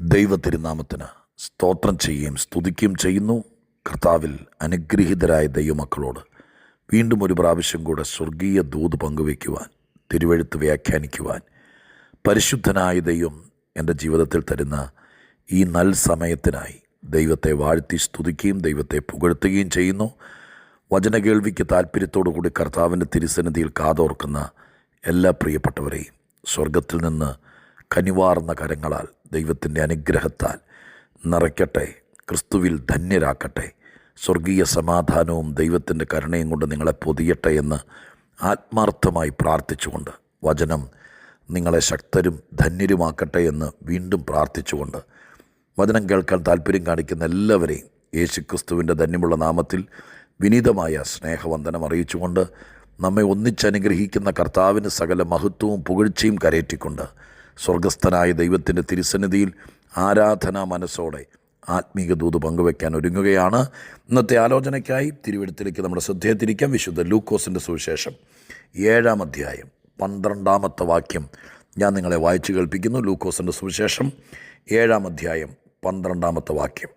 ദൈവ തിരുനാമത്തിന് സ്തോത്രം ചെയ്യുകയും സ്തുതിക്കുകയും ചെയ്യുന്നു. കർത്താവിൽ അനുഗ്രഹീതരായ ദൈവമക്കളോട് വീണ്ടും ഒരു പ്രാവശ്യം കൂടെ സ്വർഗീയ ദൂത് പങ്കുവയ്ക്കുവാൻ തിരുവഴുത്ത് വ്യാഖ്യാനിക്കുവാൻ പരിശുദ്ധനായ ദൈവം എന്റെ ജീവിതത്തിൽ തരുന്ന ഈ നൽ സമയത്തിനായി ദൈവത്തെ വാഴ്ത്തി സ്തുതിക്കുകയും ദൈവത്തെ പുകഴ്ത്തുകയും ചെയ്യുന്നു. വചന കേൾവിക്ക് താല്പര്യത്തോടു കൂടി കർത്താവിന്റെ തിരുസന്നിധിയിൽ കാതോർക്കുന്ന എല്ലാ പ്രിയപ്പെട്ടവരെയും സ്വർഗത്തിൽ നിന്ന് കനിവാർന്ന കരങ്ങളാൽ ദൈവത്തിന്റെ അനുഗ്രഹത്താൽ നിറയ്ക്കട്ടെ ക്രിസ്തുവിൽ ധന്യരാക്കട്ടെ. സ്വർഗീയ സമാധാനവും ദൈവത്തിന്റെ കരുണയും കൊണ്ട് നിങ്ങളെ പൊതിയട്ടെ എന്ന് ആത്മാർത്ഥമായി പ്രാർത്ഥിച്ചുകൊണ്ട് വചനം നിങ്ങളെ ശക്തരും ധന്യരുമാക്കട്ടെ എന്ന് വീണ്ടും പ്രാർത്ഥിച്ചുകൊണ്ട് വചനം കേൾക്കാൻ താല്പര്യം കാണിക്കുന്ന എല്ലാവരെയും യേശു ക്രിസ്തുവിന്റെ ധന്യമുള്ള നാമത്തിൽ വിനീതമായ സ്നേഹവന്ദനം അറിയിച്ചുകൊണ്ട് നമ്മെ ഒന്നിച്ചനുഗ്രഹിക്കുന്ന കർത്താവിന് സകല മഹത്വവും പുകഴ്ചയും കരയറ്റിക്കൊണ്ട് സ്വർഗസ്ഥനായ ദൈവത്തിന്റെ തിരുസന്നിധിയിൽ ആരാധനാ മനസ്സോടെ ആത്മീക ദൂത് പങ്കുവയ്ക്കാൻ ഒരുങ്ങുകയാണ്. ഇന്നത്തെ ആലോചനയ്ക്കായി തിരുവഴുത്തിലേക്ക് നമ്മുടെ ശ്രദ്ധയതിരിക്കം വിശുദ്ധ ലൂക്കോസിന്റെ സുവിശേഷം ഏഴാം അധ്യായം പന്ത്രണ്ടാമത്തെ വാക്യം. ഞാൻ നിങ്ങളെ വായിച്ചു കേൾപ്പിക്കുന്നു. ലൂക്കോസിന്റെ സുവിശേഷം ഏഴാം അധ്യായം പന്ത്രണ്ടാമത്തെ വാക്യം.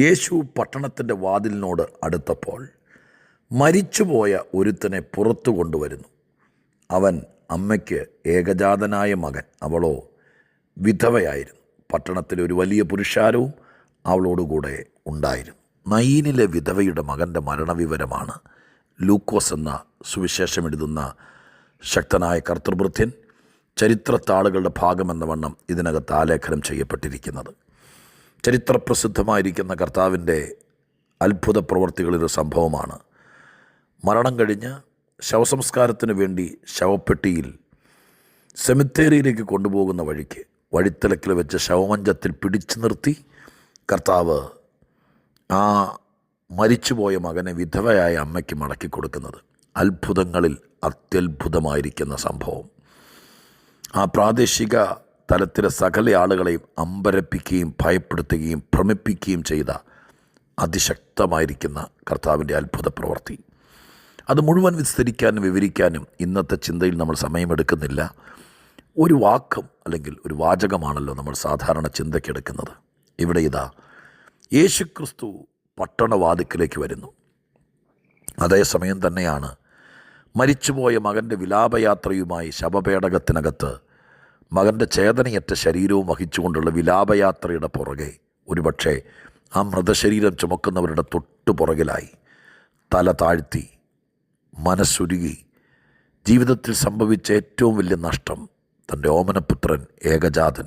യേശു പട്ടണത്തിന്റെ വാതിലിനോട് അടുത്തപ്പോൾ മരിച്ചുപോയ ഒരുത്തനെ പുറത്തു കൊണ്ടുവരുന്നു. അവൻ അമ്മയ്ക്ക് ഏകജാതനായ മകൻ അവളോ വിധവയായിരുന്നു. പട്ടണത്തിലെ ഒരു വലിയ പുരുഷാരവും അവളോടുകൂടെ ഉണ്ടായിരുന്നു. നയീനിലെ വിധവയുടെ മകന്റെ മരണവിവരമാണ് ലൂക്കോസ് എന്ന സുവിശേഷം എഴുതുന്ന ശക്തനായ കർത്തൃഭൃത്യൻ ചരിത്രത്താളുകളുടെ ഭാഗമെന്ന വണ്ണം ഇതിനകത്ത് ആലേഖനം ചെയ്യപ്പെട്ടിരിക്കുന്നത്. ചരിത്രപ്രസിദ്ധമായിരിക്കുന്ന കർത്താവിന്റെ അത്ഭുത പ്രവൃത്തികളൊരു സംഭവമാണ്. മരണം കഴിഞ്ഞ് ശവസംസ്കാരത്തിന് വേണ്ടി ശവപ്പെട്ടിയിൽ സെമിത്തേരിയിലേക്ക് കൊണ്ടുപോകുന്ന വഴിക്ക് വഴിത്തിലക്കിൽ വെച്ച് ശവമഞ്ചത്തിൽ പിടിച്ചു നിർത്തി കർത്താവ് ആ മരിച്ചുപോയ മകനെ വിധവയായ അമ്മയ്ക്ക് മടക്കി കൊടുക്കുന്നത്. അത്ഭുതങ്ങളിൽ അത്യത്ഭുതമായിരിക്കുന്ന സംഭവം. ആ പ്രാദേശിക തലത്തിലെ സകല ആളുകളെയും അമ്പരപ്പിക്കുകയും ഭയപ്പെടുത്തുകയും ഭ്രമിപ്പിക്കുകയും ചെയ്ത അതിശക്തമായിരിക്കുന്ന കർത്താവിന്റെ അത്ഭുത പ്രവൃത്തി അത് മുഴുവൻ വിസ്തരിക്കാനും വിവരിക്കാനും ഇന്നത്തെ ചിന്തയിൽ നമ്മൾ സമയമെടുക്കുന്നില്ല. ഒരു വാക്കും അല്ലെങ്കിൽ ഒരു വാചകമാണല്ലോ നമ്മൾ സാധാരണ ചിന്തയ്ക്കെടുക്കുന്നത് ഇവിടെ ഇതാ യേശുക്രിസ്തു പട്ടണവാതിക്കലേക്ക് വരുന്നു. അതേസമയം തന്നെയാണ് മരിച്ചുപോയ മകന്റെ വിലാപയാത്രയുമായി ശവപേടകത്തിനകത്ത് മകന്റെ ചേതനയറ്റ ശരീരവും വഹിച്ചുകൊണ്ടുള്ള വിലാപയാത്രയുടെ പുറകെ ഒരുപക്ഷെ ആ മൃതശരീരം ചുമക്കുന്നവരുടെ തൊട്ടു പുറകിലായി തല താഴ്ത്തി മനസ്സുരുകി. ജീവിതത്തിൽ സംഭവിച്ച ഏറ്റവും വലിയ നഷ്ടം തന്റെ ഓമനപുത്രൻ ഏകജാതൻ.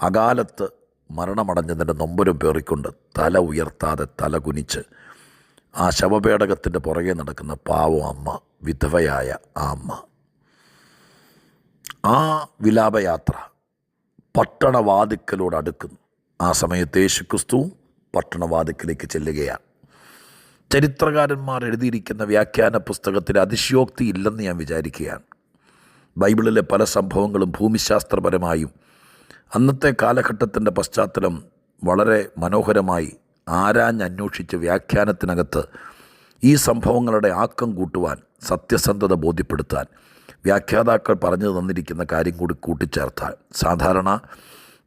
അകാലത്ത് മരണമടഞ്ഞതിന്റെ നൊമ്പരം പേറിക്കൊണ്ട് തല ഉയർത്താതെ തല കുനിച്ച് ആ ശവപേടകത്തിന്റെ പുറകെ നടക്കുന്ന പാവം അമ്മ വിധവയായ ആ അമ്മ. ആ വിലാപയാത്ര പട്ടണവാതിക്കലോട് അടുക്കുന്നു ആ സമയത്ത് യേശുക്രിസ്തു പട്ടണവാതിക്കലേക്ക് ചെല്ലുകയാണ്. ചരിത്രകാരന്മാർ എഴുതിയിരിക്കുന്ന വ്യാഖ്യാന പുസ്തകത്തിൽ അതിശയോക്തി ഇല്ലെന്ന് ഞാൻ വിചാരിക്കുകയാണ്. ബൈബിളിലെ പല സംഭവങ്ങളും ഭൂമിശാസ്ത്രപരമായും അന്നത്തെ കാലഘട്ടത്തിന്റെ പശ്ചാത്തലം വളരെ മനോഹരമായി ആരാഞ്ഞന്വേഷിച്ച് വ്യാഖ്യാനത്തിനകത്ത് ഈ സംഭവങ്ങളുടെ ആക്കം കൂട്ടുവാൻ സത്യസന്ധത ബോധ്യപ്പെടുത്താൻ വ്യാഖ്യാതാക്കൾ പറഞ്ഞു തന്നിരിക്കുന്ന കാര്യം കൂടി കൂട്ടിച്ചേർത്താൽ സാധാരണ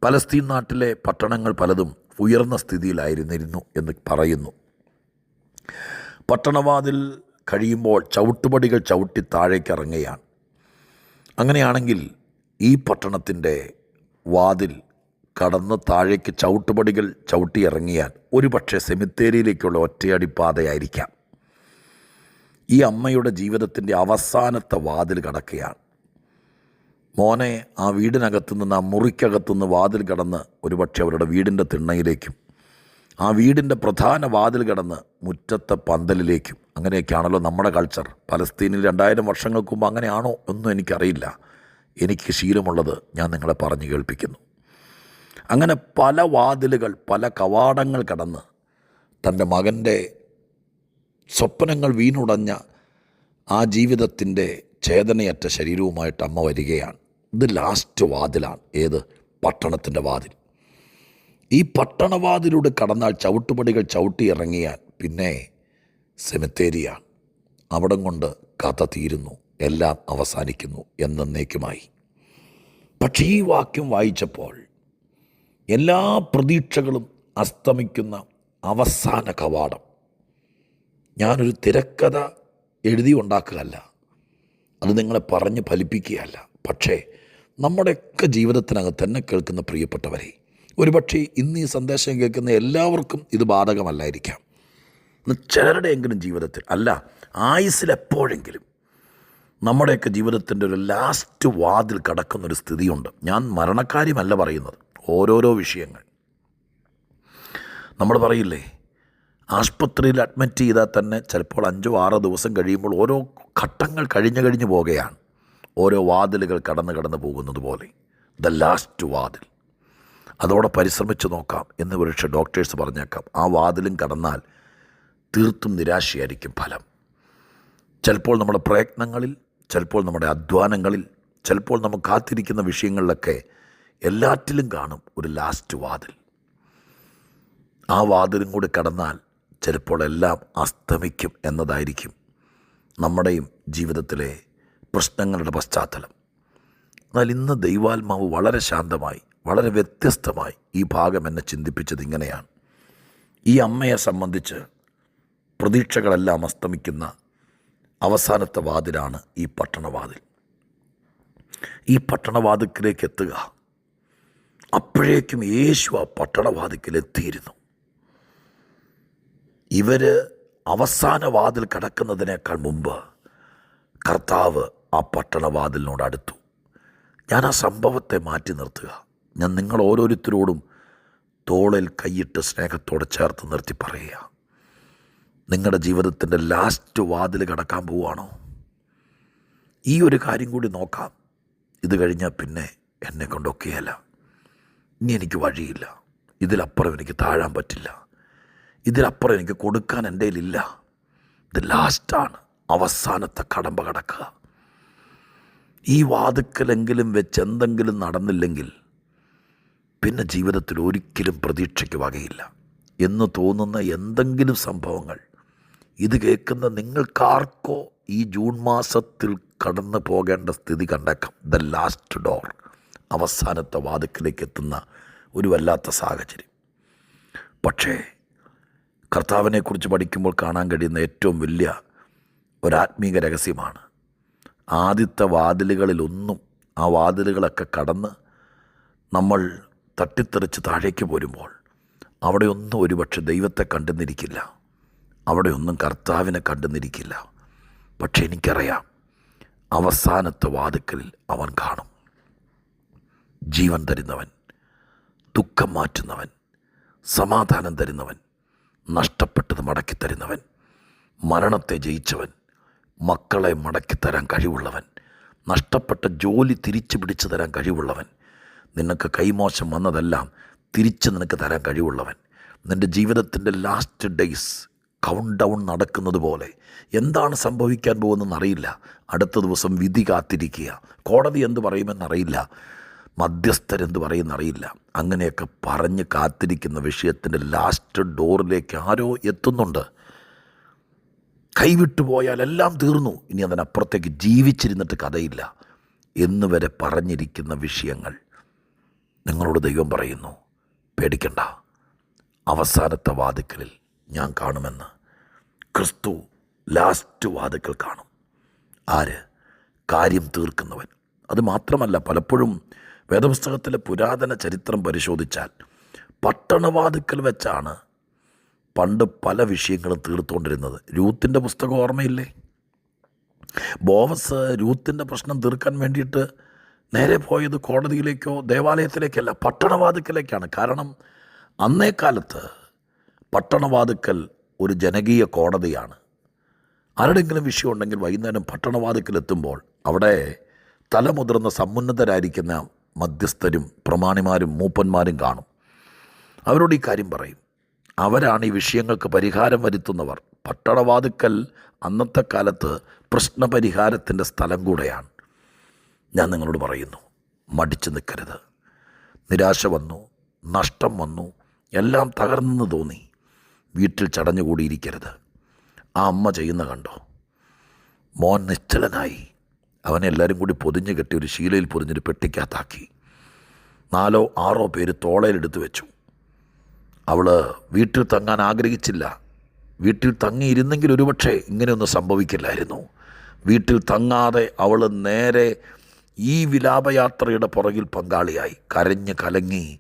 പലസ്തീൻ നാട്ടിലെ പട്ടണങ്ങൾ പലതും ഉയർന്ന സ്ഥിതിയിലായിരുന്നിരുന്നു എന്ന് പറയുന്നു. പട്ടണവാതിൽ കഴിയുമ്പോൾ ചവിട്ടുപടികൾ ചവിട്ടി താഴേക്ക് ഇറങ്ങുകയാണ് അങ്ങനെയാണെങ്കിൽ ഈ പട്ടണത്തിന്റെ വാതിൽ കടന്ന് താഴേക്ക് ചവിട്ടുപടികൾ ചവിട്ടി ഇറങ്ങിയാൽ ഒരു പക്ഷേ സെമിത്തേരിയിലേക്കുള്ള ഒറ്റയടിപ്പാതയായിരിക്കാം. ഈ അമ്മയുടെ ജീവിതത്തിന്റെ അവസാനത്തെ വാതിൽ കടക്കുകയാണ്. മോനെ ആ വീടിനകത്തു നിന്ന് ആ മുറിക്കകത്തു നിന്ന് വാതിൽ കടന്ന് ഒരുപക്ഷെ അവരുടെ വീടിന്റെ തിണ്ണയിലേക്കും ആ വീടിന്റെ പ്രധാന വാതിൽ കടന്ന് മുറ്റത്തെ പന്തലിലേക്കും. അങ്ങനെയൊക്കെയാണല്ലോ നമ്മുടെ കൾച്ചർ പലസ്തീനിൽ രണ്ടായിരം വർഷങ്ങൾക്ക് മുമ്പ് അങ്ങനെയാണോ ഒന്നും എനിക്കറിയില്ല. എനിക്ക് ശീലമുള്ളത് ഞാൻ നിങ്ങളെ പറഞ്ഞു കേൾപ്പിക്കുന്നു. അങ്ങനെ പല വാതിലുകൾ പല കവാടങ്ങൾ കടന്ന് തന്റെ മകന്റെ സ്വപ്നങ്ങൾ വീണുടഞ്ഞ ആ ജീവിതത്തിന്റെ ചേതനയറ്റ ശരീരവുമായിട്ട് അമ്മ വരികയാണ്. ഇത് ലാസ്റ്റ് വാതിലാണ്. ഏത്? പട്ടണത്തിന്റെ വാതിൽ. ഈ പട്ടണവാതിലൂടെ കടന്നാൽ ചവിട്ടുപടികൾ ചവിട്ടി ഇറങ്ങിയാൽ പിന്നെ സെമിത്തേരിയാണ് അവിടം കൊണ്ട് കഥ തീരുന്നു എല്ലാം അവസാനിക്കുന്നു എന്നേക്കുമായി പക്ഷേ ഈ വാക്യം വായിച്ചപ്പോൾ എല്ലാ പ്രതീക്ഷകളും അസ്തമിക്കുന്ന അവസാന കവാടം. ഞാനൊരു തിരക്കഥ എഴുതി ഉണ്ടാക്കുകയല്ല അത് നിങ്ങളെ പറഞ്ഞ് ഫലിപ്പിക്കുകയല്ല. പക്ഷേ നമ്മുടെയൊക്കെ ജീവിതത്തിനകത്ത് തന്നെ കേൾക്കുന്ന പ്രിയപ്പെട്ടവരെ ഒരുപക്ഷെ ഇന്ന് ഈ സന്ദേശം കേൾക്കുന്ന എല്ലാവർക്കും ഇത് ബാധകമല്ലായിരിക്കാം. ചിലരുടെയെങ്കിലും ജീവിതത്തിൽ അല്ല ആയുസിലെപ്പോഴെങ്കിലും നമ്മുടെയൊക്കെ ജീവിതത്തിന്റെ ഒരു ലാസ്റ്റ് വാതിൽ കടക്കുന്നൊരു സ്ഥിതിയുണ്ട്. ഞാൻ മരണക്കാര്യമല്ല പറയുന്നത് ഓരോരോ വിഷയങ്ങൾ. നമ്മൾ പറയില്ലേ ആശുപത്രിയിൽ അഡ്മിറ്റ് ചെയ്താൽ തന്നെ ചിലപ്പോൾ അഞ്ചോ ആറോ ദിവസം കഴിയുമ്പോൾ ഓരോ ഘട്ടങ്ങൾ കഴിഞ്ഞു കഴിഞ്ഞു പോകുകയാണ്. ഓരോ വാതിലുകൾ കടന്ന് കടന്ന് പോകുന്നത് പോലെ. ദ ലാസ്റ്റ് വാതിൽ. അതോടെ പരിശ്രമിച്ച് നോക്കാം എന്ന് പക്ഷേ ഡോക്ടേഴ്സ് പറഞ്ഞേക്കാം. ആ വാതിലും കടന്നാൽ തീർത്തും നിരാശയായിരിക്കും ഫലം. ചിലപ്പോൾ നമ്മുടെ പ്രയത്നങ്ങളിൽ ചിലപ്പോൾ നമ്മുടെ അധ്വാനങ്ങളിൽ ചിലപ്പോൾ നമ്മൾ കാത്തിരിക്കുന്ന വിഷയങ്ങളിലൊക്കെ എല്ലാറ്റിലും കാണും ഒരു ലാസ്റ്റ് വാതിൽ. ആ വാതിലും കൂടി കടന്നാൽ ചിലപ്പോൾ എല്ലാം അസ്തമിക്കും എന്നതായിരിക്കും നമ്മുടെയും ജീവിതത്തിലെ പ്രശ്നങ്ങളുടെ പശ്ചാത്തലം. എന്നാൽ ഇന്ന് ദൈവാത്മാവ് വളരെ ശാന്തമായി വളരെ വ്യത്യസ്തമായി ഈ ഭാഗം എന്നെ ചിന്തിപ്പിച്ചത് ഇങ്ങനെയാണ്. ഈ അമ്മയെ സംബന്ധിച്ച് പ്രതീക്ഷകളെല്ലാം അസ്തമിക്കുന്ന അവസാനത്തെ വാതിലാണ് ഈ പട്ടണവാതിൽ. ഈ പട്ടണവാതിക്കിലേക്ക് എത്തുക അപ്പോഴേക്കും യേശു ആ പട്ടണവാതിക്കിലെത്തിയിരുന്നു ഇവർ അവസാന വാതിൽ കടക്കുന്നതിനേക്കാൾ മുമ്പ് കർത്താവ് ആ പട്ടണവാതിലിനോട് അടുത്തു ഞാൻ ആ സംഭവത്തെ മാറ്റി നിർത്തുക. ഞാൻ നിങ്ങൾ ഓരോരുത്തരോടും തോളിൽ കൈയിട്ട് സ്നേഹത്തോടെ ചേർത്ത് നിർത്തി പറയുക. നിങ്ങളുടെ ജീവിതത്തിന്റെ ലാസ്റ്റ് വാതിൽ കടക്കാൻ പോവുകയാണോ? ഈ ഒരു കാര്യം കൂടി നോക്കാം. ഇത് കഴിഞ്ഞാൽ പിന്നെ എന്നെ കൊണ്ടൊക്കെയല്ല. ഇനി എനിക്ക് വഴിയില്ല. ഇതിലപ്പുറം എനിക്ക് താഴാൻ പറ്റില്ല. ഇതിലപ്പുറം എനിക്ക് കൊടുക്കാൻ എന്റെ ഇല്ല ഇത് ലാസ്റ്റാണ്. അവസാനത്തെ കടമ്പ കടക്കുക. ഈ വാതുക്കലെങ്കിലും വെച്ച് എന്തെങ്കിലും നടന്നില്ലെങ്കിൽ പിന്നെ ജീവിതത്തിൽ ഒരിക്കലും പ്രതീക്ഷയ്ക്ക് വകയില്ല എന്ന് തോന്നുന്ന എന്തെങ്കിലും സംഭവങ്ങൾ. ഇത് കേൾക്കുന്ന നിങ്ങൾക്കാർക്കോ ഈ ജൂൺ മാസത്തിൽ കടന്നു പോകേണ്ട സ്ഥിതി കണ്ടേക്കാം. ദ ലാസ്റ്റ് ഡോർ അവസാനത്തെ വാതുക്കിലേക്ക് എത്തുന്ന ഒരു വല്ലാത്ത സാഹചര്യം. പക്ഷേ കർത്താവിനെക്കുറിച്ച് പഠിക്കുമ്പോൾ കാണാൻ കഴിയുന്ന ഏറ്റവും വലിയ ഒരാത്മീക രഹസ്യമാണ്. ആദ്യത്തെ വാതിലുകളിലൊന്നും ആ വാതിലുകളൊക്കെ കടന്ന് നമ്മൾ തട്ടിത്തെറിച്ച് താഴേക്ക് പോരുമ്പോൾ അവിടെയൊന്നും ഒരുപക്ഷെ ദൈവത്തെ കണ്ടെന്നിരിക്കില്ല അവിടെയൊന്നും കർത്താവിനെ കണ്ടെന്നിരിക്കില്ല പക്ഷേ എനിക്കറിയാം അവസാനത്തെ വാതുക്കലിൽ അവൻ കാണും. ജീവൻ തരുന്നവൻ ദുഃഖം മാറ്റുന്നവൻ സമാധാനം തരുന്നവൻ നഷ്ടപ്പെട്ടത് മടക്കി തരുന്നവൻ മരണത്തെ ജയിച്ചവൻ മക്കളെ മടക്കി തരാൻ കഴിവുള്ളവൻ നഷ്ടപ്പെട്ട ജോലി തിരിച്ചു പിടിച്ചു തരാൻ കഴിവുള്ളവൻ നിനക്ക് കൈമോശം വന്നതെല്ലാം തിരിച്ച് നിനക്ക് തരാൻ കഴിവുള്ളവൻ. നിന്റെ ജീവിതത്തിന്റെ ലാസ്റ്റ് ഡേയ്സ് കൗണ്ട് ഡൗൺ നടക്കുന്നത് പോലെ എന്താണ് സംഭവിക്കാൻ പോകുന്നതെന്ന് അറിയില്ല അടുത്ത ദിവസം വിധി കാത്തിരിക്കുക. കോടതി എന്ത് പറയുമെന്നറിയില്ല. മധ്യസ്ഥരെന്ത് പറയുമെന്നറിയില്ല. അങ്ങനെയൊക്കെ പറഞ്ഞ് കാത്തിരിക്കുന്ന വിഷയത്തിന്റെ ലാസ്റ്റ് ഡോറിലേക്ക് ആരോ എത്തുന്നുണ്ട്. കൈവിട്ടു പോയാൽ എല്ലാം തീർന്നു. ഇനി അതിനപ്പുറത്തേക്ക് ജീവിച്ചിരുന്നിട്ട് കഥയില്ല. എന്നുവരെ പറഞ്ഞിരിക്കുന്ന വിഷയങ്ങൾ. നിങ്ങളോട് ദൈവം പറയുന്നു പേടിക്കണ്ട. അവസാനത്തെ വാതിക്കലിൽ ഞാൻ കാണുമെന്ന് ക്രിസ്തു ലാസ്റ്റ് വാതിക്കൽ കാണും. ആര്? കാര്യം തീർക്കുന്നവൻ. അത് മാത്രമല്ല പലപ്പോഴും വേദപുസ്തകത്തിലെ പുരാതന ചരിത്രം പരിശോധിച്ചാൽ പട്ടണവാതിക്കൽ വെച്ചാണ് പണ്ട് പല വിഷയങ്ങളും തീർത്തുകൊണ്ടിരുന്നത്. രൂത്തിന്റെ പുസ്തകം ഓർമ്മയില്ലേ? ബോവസ് രൂത്തിന്റെ പ്രശ്നം തീർക്കാൻ വേണ്ടിയിട്ട് നേരെ പോയത് കോടതിയിലേക്കോ ദേവാലയത്തിലേക്കല്ല പട്ടണവാതുക്കലേക്കാണ്. കാരണം അന്നേ കാലത്ത് പട്ടണവാതുക്കൽ ഒരു ജനകീയ കോടതിയാണ്. ആരുടെങ്കിലും വിഷയം ഉണ്ടെങ്കിൽ വൈകുന്നേരം പട്ടണവാതുക്കലെത്തുമ്പോൾ അവിടെ തലമുതിർന്ന സമുന്നതരായിരിക്കുന്ന മധ്യസ്ഥരും പ്രമാണിമാരും മൂപ്പന്മാരും കാണും. അവരോട് ഈ കാര്യം പറയും. അവരാണ് ഈ വിഷയങ്ങൾക്ക് പരിഹാരം വരുത്തുന്നവർ. പട്ടണവാതുക്കൽ അന്നത്തെ കാലത്ത് പ്രശ്നപരിഹാരത്തിന്റെ സ്ഥലം കൂടെയാണ്. ഞാൻ നിങ്ങളോട് പറയുന്നു മടിച്ചു നിൽക്കരുത്. നിരാശ വന്നു നഷ്ടം വന്നു എല്ലാം തകർന്നെന്ന് തോന്നി. വീട്ടിൽ ചടഞ്ഞുകൂടിയിരിക്കരുത്. ആ അമ്മ ചെയ്യുന്ന കണ്ടോ? മോൻ നിശ്ചലനായി. അവനെ എല്ലാവരും കൂടി പൊതിഞ്ഞ് കെട്ടി ഒരു ശീലയിൽ പൊതിഞ്ഞൊരു പെട്ടിക്കകത്താക്കി. നാലോ ആറോ പേര് തോളയിലെടുത്ത് വെച്ചു. അവൾ വീട്ടിൽ തങ്ങാൻ ആഗ്രഹിച്ചില്ല. വീട്ടിൽ തങ്ങിയിരുന്നെങ്കിൽ ഒരുപക്ഷെ ഇങ്ങനെയൊന്നും സംഭവിക്കില്ലായിരുന്നു. വീട്ടിൽ തങ്ങാതെ അവൾ നേരെ ഈ വിലാപയാത്രയുടെ പുറകിൽ പങ്കാളിയായി കരഞ്ഞ് കലങ്ങി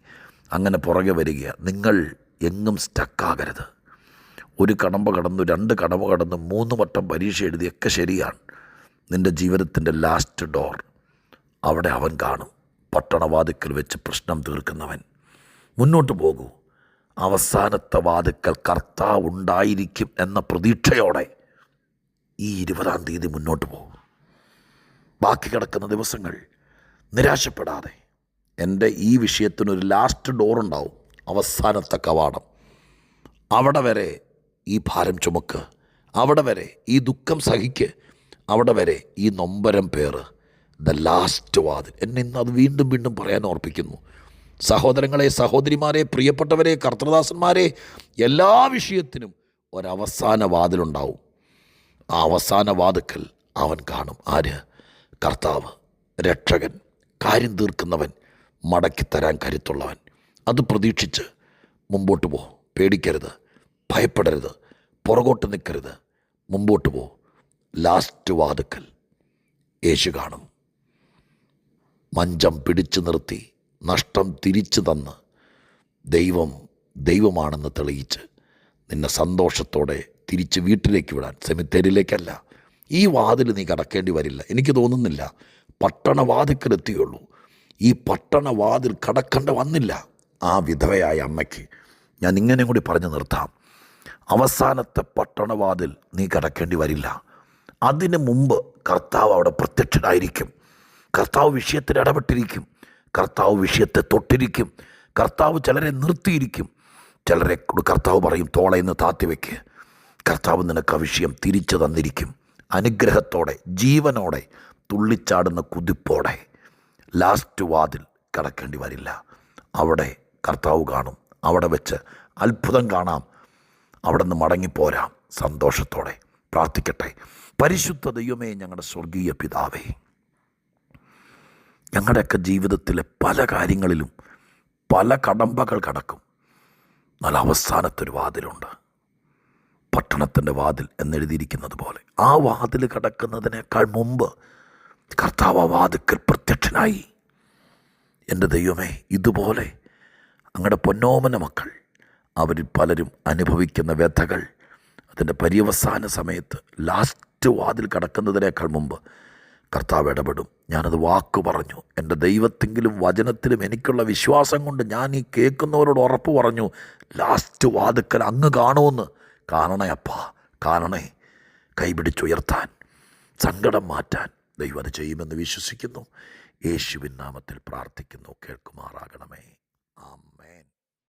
അങ്ങനെ പുറകെ വരിക നിങ്ങൾ എങ്ങും സ്റ്റക്കാകരുത്. ഒരു കടമ്പ കടന്നു രണ്ട് കടമ്പ കടന്നു മൂന്ന് വട്ടം പരീക്ഷ എഴുതിയൊക്കെ ശരിയാണ്. നിന്റെ ജീവിതത്തിന്റെ ലാസ്റ്റ് ഡോർ അവിടെ അവൻ കാണും. പട്ടണവാതിക്കൽ വെച്ച് പ്രശ്നം തീർക്കുന്നവൻ. മുന്നോട്ട് പോകൂ. അവസാനത്തെ വാതിക്കൽ കർത്താവ് ഉണ്ടായിരിക്കും എന്ന പ്രതീക്ഷയോടെ ഈ ഇരുപതാം തീയതി മുന്നോട്ട് പോകും. ബാക്കി കിടക്കുന്ന ദിവസങ്ങൾ. നിരാശപ്പെടാതെ. എന്റെ ഈ വിഷയത്തിനൊരു ലാസ്റ്റ് ഡോർ ഉണ്ടാവും. അവസാനത്തെ കവാടം. അവിടെ വരെ ഈ ഭാരം ചുമക്ക്. അവിടെ വരെ ഈ ദുഃഖം സഹിക്ക്. അവിടെ വരെ ഈ നൊമ്പരം പേർ ദ ലാസ്റ്റ് വാതിൽ. എന്നെ ഇന്ന് അത് വീണ്ടും വീണ്ടും പറയാൻ ഓർപ്പിക്കുന്നു. സഹോദരങ്ങളെ സഹോദരിമാരെ പ്രിയപ്പെട്ടവരെ കർത്തൃദാസന്മാരെ എല്ലാ വിഷയത്തിനും ഒരവസാന വാതിലുണ്ടാവും. ആ അവസാന വാതുക്കൽ അവൻ കാണും. ആര്? കർത്താവ് രക്ഷകൻ കാര്യം തീർക്കുന്നവൻ മടക്കിത്തരാൻ കരുത്തുള്ളവൻ. അത് പ്രതീക്ഷിച്ച് മുമ്പോട്ട് പോ പേടിക്കരുത് ഭയപ്പെടരുത് പുറകോട്ട് നിൽക്കരുത്. മുമ്പോട്ട് പോ ലാസ്റ്റ് വാതുക്കൽ യേശു കാണും. മഞ്ചം പിടിച്ചു നിർത്തി നഷ്ടം തിരിച്ചു തന്ന് ദൈവം ദൈവമാണെന്ന് തെളിയിച്ച് നിന്നെ സന്തോഷത്തോടെ തിരിച്ച് വീട്ടിലേക്ക് വിടാൻ സെമിത്തേരിയിലേക്കല്ല. ഈ വാതിൽ നീ കടക്കേണ്ടി വരില്ല. എനിക്ക് തോന്നുന്നില്ല പട്ടണവാതിക്കലെത്തിയുള്ളൂ ഈ പട്ടണവാതിൽ കടക്കേണ്ട വന്നില്ല ആ വിധവയായ അമ്മയ്ക്ക്. ഞാൻ ഇങ്ങനെ കൂടി പറഞ്ഞു നിർത്താം. അവസാനത്തെ പട്ടണവാതിൽ നീ കടക്കേണ്ടി വരില്ല. അതിന് മുമ്പ് കർത്താവ് അവിടെ പ്രത്യക്ഷനായിരിക്കും. കർത്താവ് വിഷയത്തിൽ ഇടപെട്ടിരിക്കും. കർത്താവ് വിഷയത്തെ തൊട്ടിരിക്കും. കർത്താവ് ചിലരെ നിർത്തിയിരിക്കും. ചിലരെ കർത്താവ് പറയും തോളയിൽ നിന്ന് താത്തി വയ്ക്ക് കർത്താവ് നിനക്ക് ആ വിഷയം തിരിച്ചു തന്നിരിക്കും. അനുഗ്രഹത്തോടെ ജീവനോടെ തുള്ളിച്ചാടുന്ന കുതിപ്പോടെ ലാസ്റ്റ് വാതിൽ കടക്കേണ്ടി വരില്ല. അവിടെ കർത്താവ് കാണും. അവിടെ വെച്ച് അത്ഭുതം കാണാം. അവിടെ നിന്ന് മടങ്ങിപ്പോരാം സന്തോഷത്തോടെ. പ്രാർത്ഥിക്കട്ടെ. പരിശുദ്ധ ദൈവമേ ഞങ്ങളുടെ സ്വർഗീയ പിതാവേ ഞങ്ങളുടെയൊക്കെ ജീവിതത്തിലെ പല കാര്യങ്ങളിലും പല കടമ്പകൾ കടക്കും. എന്നാൽ അവസാനത്തൊരു വാതിലുണ്ട്. പട്ടണത്തിന്റെ വാതിൽ എന്നെഴുതിയിരിക്കുന്നത് പോലെ. ആ വാതിൽ കടക്കുന്നതിനേക്കാൾ മുമ്പ് കർത്താവ് ആ വാതിക്കൽ പ്രത്യക്ഷനായി. എന്റെ ദൈവമേ ഇതുപോലെ അങ്ങയുടെ പൊന്നോമന മക്കൾ അവരിൽ പലരും അനുഭവിക്കുന്ന വ്യഥകൾ അതിന്റെ പര്യവസാന സമയത്ത് ലാസ്റ്റ് വാതിൽ കടക്കുന്നതിനേക്കാൾ മുമ്പ് കർത്താവ് ഇടപെടും. ഞാനത് വാക്ക് പറഞ്ഞു. എന്റെ ദൈവത്തെങ്കിലും വചനത്തിലും എനിക്കുള്ള വിശ്വാസം കൊണ്ട് ഞാൻ ഈ കേൾക്കുന്നവരോട് ഉറപ്പ് പറഞ്ഞു ലാസ്റ്റ് വാതുക്കൽ അങ്ങ് കാണുമെന്ന്. കാണണേ അപ്പാ കാണണേ. കൈപിടിച്ചുയർത്താൻ സങ്കടം മാറ്റാൻ ദൈവം അത് ചെയ്യുമെന്ന് വിശ്വസിക്കുന്നു. യേശുവിൻ നാമത്തിൽ പ്രാർത്ഥിക്കുന്നു കേൾക്കുമാറാകണമേ. ആമേൻ.